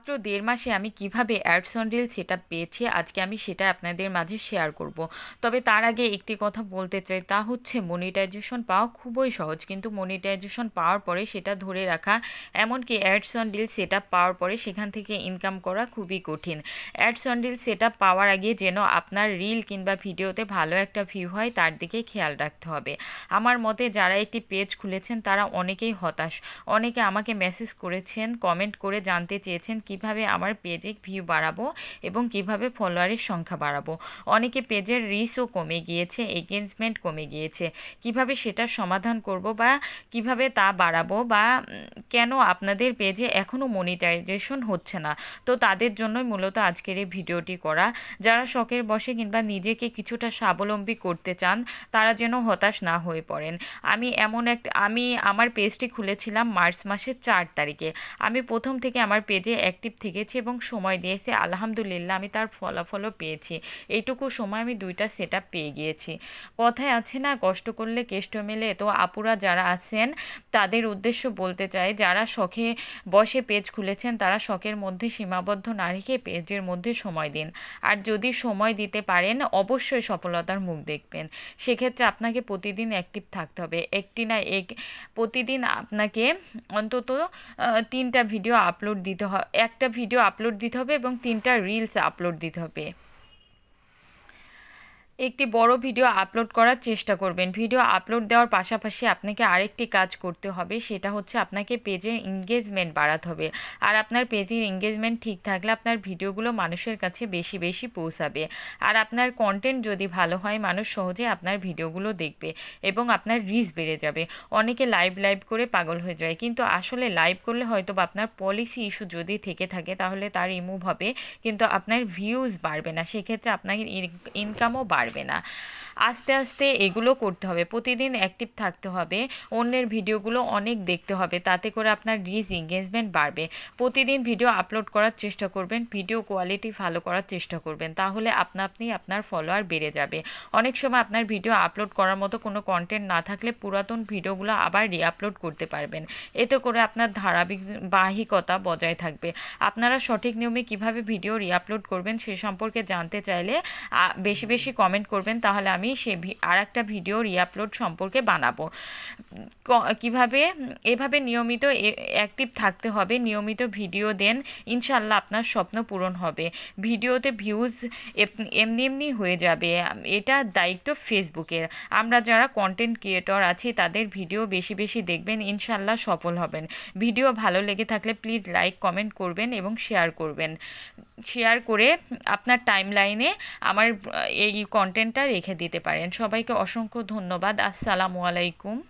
মাত্র দেড় মাসে আমি কীভাবে অ্যাডস অন রিল সেট পেয়েছি, আজকে আমি সেটা আপনাদের মাঝে শেয়ার করব। তবে তার আগে একটি কথা বলতে চাই, তা হচ্ছে মনিটাইজেশন পাওয়া খুবই সহজ, কিন্তু মনিটাইজেশন পাওয়ার পরে সেটা ধরে রাখা, এমনকি অ্যাডস অন রিল সেট পাওয়ার পরে সেখান থেকে ইনকাম করা খুবই কঠিন। অ্যাডস অন রিল সেট পাওয়ার আগে যেন আপনার রিল কিংবা ভিডিওতে ভালো একটা ভিউ হয়, তার দিকে খেয়াল রাখতে হবে। আমার মতে যারা একটি পেজ খুলেছেন, তারা অনেকেই হতাশ। অনেকে আমাকে মেসেজ করেছেন কমেন্ট করে জানতে চেয়েছেন কীভাবে আমার পেজে ভিউ বাড়াবো এবং কীভাবে ফলোয়ারের সংখ্যা বাড়াবো? অনেকে পেজের রিসও কমে গিয়েছে এগেজমেন্ট কমে গিয়েছে। কীভাবে সেটার সমাধান করব বা কীভাবে তা বাড়াবো বা কেন আপনাদের পেজে এখনও মনিটাইজেশন হচ্ছে না? তো তাদের জন্যই মূলত আজকের এই ভিডিওটি করা। যারা শখের বসে কিংবা নিজেকে কিছুটা স্বাবলম্বী করতে চান, তারা যেন হতাশ না হয়ে পড়েন। আমি এমন এক, আমি আমার পেজটি খুলেছিলাম মার্চ মাসের চার তারিখে। আমি প্রথম থেকে আমার পেজে অ্যাক্টিভ থেকেছি এবং সময় দিয়েছি। আলহামদুলিল্লাহ, আমি তার ফলাফলও পেয়েছি। এইটুকু সময় আমি দুইটা সেট পেয়ে গিয়েছি। কথায় আছে না, কষ্ট করলে কেষ্ট মেলে। তো আপুরা যারা আছেন, তাদের উদ্দেশ্য বলতে চাই, যারা শখে বসে পেজ খুলেছেন, তারা শখের মধ্যে সীমাবদ্ধ না রেখে পেজের মধ্যে সময় দিন। আর যদি সময় দিতে পারেন, অবশ্যই সফলতার মুখ দেখবেন। সেক্ষেত্রে আপনাকে প্রতিদিন অ্যাক্টিভ থাকতে হবে। একটি না এক, প্রতিদিন আপনাকে অন্তত তিনটা ভিডিও আপলোড দিতে হয় একটা ভিডিও আপলোড দিতে হবে এবং তিনটা রিলস আপলোড দিতে হবে। একটি বড় ভিডিও আপলোড করার চেষ্টা করবেন। ভিডিও আপলোড দেওয়ার পাশাপাশি আপনাকে আরেকটি কাজ করতে হবে, সেটা হচ্ছে আপনাকে পেজের এঙ্গেজমেন্ট বাড়াতে হবে। আর আপনার পেজের এঙ্গেজমেন্ট ঠিক থাকলে আপনার ভিডিওগুলো মানুষের কাছে বেশি বেশি পৌঁছাবে। আর আপনার কন্টেন্ট যদি ভালো হয়, মানুষ সহজে আপনার ভিডিওগুলো দেখবে এবং আপনার রিচ বেড়ে যাবে। অনেকে লাইভ লাইভ করে পাগল হয়ে যায়, কিন্তু আসলে লাইভ করলে হয়তো বা আপনার পলিসি ইস্যু যদি থেকে থাকে, তাহলে তার রিমুভ হবে, কিন্তু আপনার ভিউজ বাড়বে না। সেক্ষেত্রে আপনার ইনকামও বাড়বে। পারবে না। আস্তে আস্তে এগুলো করতে হবে। প্রতিদিন অ্যাক্টিভ থাকতে হবে। অন্যের ভিডিওগুলো অনেক দেখতে হবে। তাতে করে আপনার রিচ এঙ্গেজমেন্ট বাড়বে। প্রতিদিন ভিডিও আপলোড করার চেষ্টা করবেন। ভিডিও কোয়ালিটি ভালো করার চেষ্টা করবেন। তাহলে আপনা, আপনি আপনার ফলোয়ার বেড়ে যাবে। অনেক সময় আপনার ভিডিও আপলোড করার মতো কোনো কন্টেন্ট না থাকলে পুরাতন ভিডিওগুলো আবার রিআপলোড করতে পারবেন। এতে করে আপনার ধারাবাহিকতা বজায় থাকবে। আপনারা সঠিক নিয়মে কীভাবে ভিডিও রিআপলোড করবেন সে সম্পর্কে জানতে চাইলে বেশি বেশি কমেন্ট করবেন, তাহলে আমি সে আর একটা ভিডিও রিআপলোড সম্পর্কে বানাবো। কীভাবে, এভাবে নিয়মিত অ্যাক্টিভ থাকতে হবে, নিয়মিত ভিডিও দেন ইনশাল্লাহ আপনার স্বপ্ন পূরণ হবে। ভিডিওতে ভিউজ এমনি এমনি হয়ে যাবে। এটা দায়িত্ব ফেসবুকের আমরা যারা কন্টেন্ট ক্রিয়েটর আছি, তাদের ভিডিও বেশি বেশি দেখবেন ইনশাল্লাহ সফল হবেন। ভিডিও ভালো লেগে থাকলে প্লিজ লাইক কমেন্ট করবেন এবং শেয়ার করবেন। শেয়ার করে আপনার টাইম লাইনে আমার এই কন্টেন্টটা রেখে দিতে পারেন। সবাইকে অসংখ্য ধন্যবাদ। আসসালামু আলাইকুম।